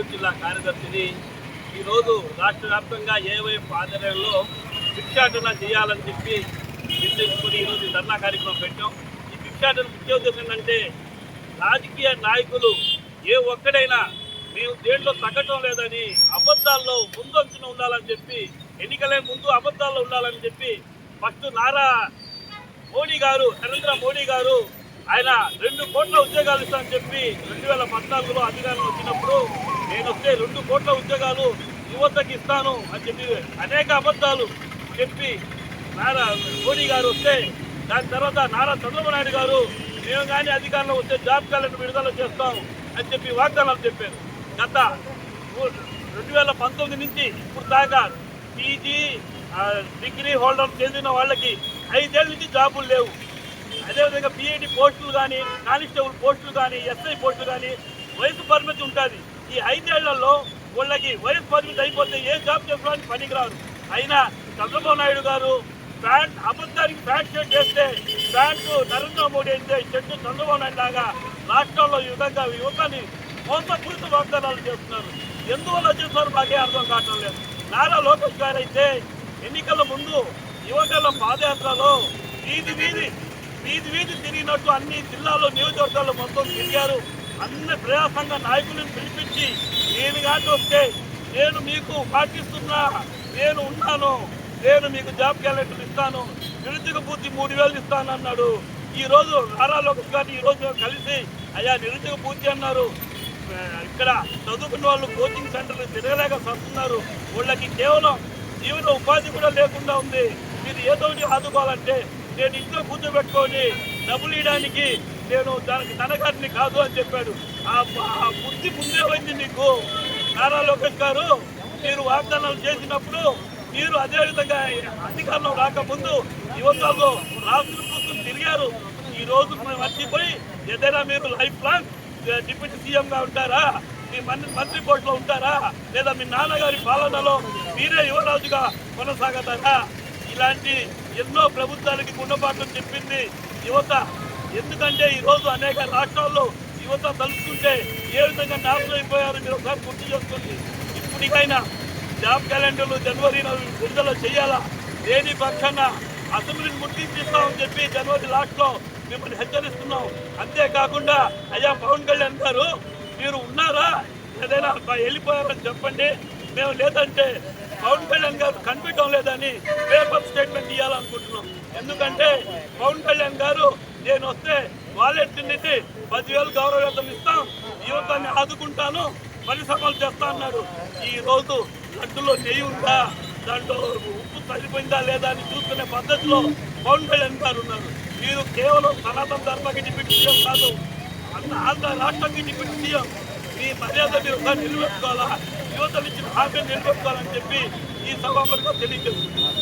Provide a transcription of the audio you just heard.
నెల్లూరు జిల్లా కార్యదర్శిని. ఈరోజు రాష్ట్ర వ్యాప్తంగా ఏవైపు ఆధ్వర్యంలో భిక్షాటన చేయాలని చెప్పి నిర్ణయించుకొని ఈరోజు ధర్నా కార్యక్రమం పెట్టాం. ఈ భిక్షాటన ముఖ్య ఉద్దేశం ఏంటంటే రాజకీయ నాయకులు ఏ ఒక్కడైనా మేము దేంట్లో తగ్గటం లేదని అబద్ధాల్లో ముందంచున ఉండాలని చెప్పి ఎన్నికలే ముందు అబద్ధాల్లో ఉండాలని చెప్పి ఫస్ట్ నారా మోడీ గారు నరేంద్ర మోడీ గారు ఆయన రెండు కోట్ల ఉద్యోగాలు ఇస్తామని చెప్పి రెండు వేల పద్నాలుగులో అధికారం వచ్చినప్పుడు నేను వస్తే రెండు కోట్ల ఉద్యోగాలు యువతకి ఇస్తాను అని చెప్పి అనేక అబద్ధాలు చెప్పి నారా మోడీ గారు వస్తే దాని తర్వాత నారా చంద్రబాబు నాయుడు గారు మేము కానీ అధికారంలో వస్తే జాబ్ క్యాలెండర్ విడుదల చేస్తాం అని చెప్పి వాగ్దానాలు చెప్పారు. గత రెండు వేల పంతొమ్మిది నుంచి ఇప్పుడు దాకా పీజీ డిగ్రీ హోల్డర్ చెందిన వాళ్ళకి ఐదేళ్ళ నుంచి జాబులు లేవు. అదేవిధంగా పిఐడి పోస్టులు కానీ కానిస్టేబుల్ పోస్టులు కానీ ఎస్ఐ పోస్టులు కానీ వయసు పరిమితి ఉంటుంది. ఈ ఐదేళ్ళలో వాళ్ళకి వయసు పరిమితి అయిపోతే ఏ జాబ్ చేసుకోవడానికి పనికిరాదు. అయినా చంద్రబాబు నాయుడు గారు ప్యాంట్ అబద్ధానికి ప్యాంట్ షర్ట్ చేస్తే ప్యాంటు నరేంద్ర మోడీ అయితే చెట్టు చంద్రబాబు నాయుడు లాగా రాష్ట్రంలో ఈ విధంగా యువతని మోసపూరిత వాగ్దానాలు చేస్తున్నారు. ఎందువల్ల చేస్తున్నారు మాకే అర్థం కావటం లేదు. నారా లోకేష్ గారు అయితే ఎన్నికల ముందు యువకుల పాదయాత్రలో వీధి వీధి వీధి వీధి తిరిగినట్టు అన్ని జిల్లాలో నియోజకవర్గాల్లో మొత్తం తిరిగారు. అన్ని ప్రజాసంఘ నాయకులను పిలిపించి నేను కానీ వస్తే నేను మీకు పాటిస్తున్నా నేను ఉన్నాను నేను మీకు జాబ్ క్యాలెండర్ ఇస్తాను నిరుద్యోగ పూర్తి మూడు వేలు ఇస్తాను అన్నాడు. ఈ రోజు నారా లోకేష్ గారిని ఈ రోజు కలిసి అయ్యా నిరుద్యోగ పూర్తి అన్నారు. ఇక్కడ చదువుకున్న వాళ్ళు కోచింగ్ సెంటర్లు తిరగలేక వస్తున్నారు. వాళ్ళకి కేవలం జీవన ఉపాధి కూడా లేకుండా ఉంది. మీరు ఏదో ఆదుకోవాలంటే నేను ఇంట్లో కూర్చోబెట్టుకొని డబ్బులు ఇవ్వడానికి నేను దానికి తనగారిని కాదు అని చెప్పాడు. ఆ ఆ బుద్ధి ముందే పోయింది మీకు నారా లోకేష్ గారు మీరు వాగ్దానాలు చేసినప్పుడు మీరు అదే విధంగా అధికారంలో రాకముందు యువతలో రాష్ట్రం కోసం తిరిగారు. ఈ రోజు మేము మర్చిపోయి ఏదైనా మీరు లైఫ్ లాంగ్ డిప్యూటీ సీఎంగా ఉంటారా? మీ మంత్రి మంత్రి పోస్టులో ఉంటారా? లేదా మీ నాన్నగారి పాలనలో మీరే యువరాజుగా కొనసాగతారా? ఇలాంటి ఎన్నో ప్రభుత్వాలకి గుణపాఠం చెప్పింది యువత. ఎందుకంటే ఈరోజు అనేక రాష్ట్రాల్లో యువత తలుచుకుంటే ఏ విధంగా నాశనం అయిపోయారో మీరు ఒకసారి గుర్తు చేసుకోండి. ఇప్పటికైనా జాబ్ క్యాలెండర్లు జనవరి విడుదల చేయాలా? లేని పక్షాన అసెంబ్లీని గుర్తించిస్తామని చెప్పి జనవరి లాస్ట్లో మిమ్మల్ని హెచ్చరిస్తున్నాం. అంతేకాకుండా అయ్యా పవన్ కళ్యాణ్ గారు మీరు ఉన్నారా? ఏదైనా వెళ్ళిపోయారని చెప్పండి. మేము లేదంటే పవన్ కళ్యాణ్ గారు కనిపించడం లేదని పేపర్ స్టేట్మెంట్ ఇవ్వాలనుకుంటున్నాం ఎందుకంటే పవన్ కళ్యాణ్ గారు నేను వస్తే వాలెట్ నుంచి పదివేలు గౌరవ ఇస్తాం. యువతాన్ని ఆదుకుంటాను. పరిశ్రమలు చేస్తా అన్నాడు. ఈ రోజు లడ్డులో నెయ్యి ఉందా? దాంట్లో ఉప్పు సరిపోయిందా లేదా అని చూసుకునే పద్ధతిలో పవన్ కళ్యాణ్ గారు ఉన్నారు. మీరు కేవలం సనాతన ధర్మకి డిప్యూటీ సీఎం కాదు అన్న ఆంధ్ర రాష్ట్రానికి డిప్యూటీ సీఎం. మీ మర్యాద మీరు నిలబెట్టుకోవాలా యువతలు ఇచ్చిన హామీని నిలబెట్టుకోవాలని చెప్పి ఈ సభాపతిలో తెలియజేస్తున్నారు.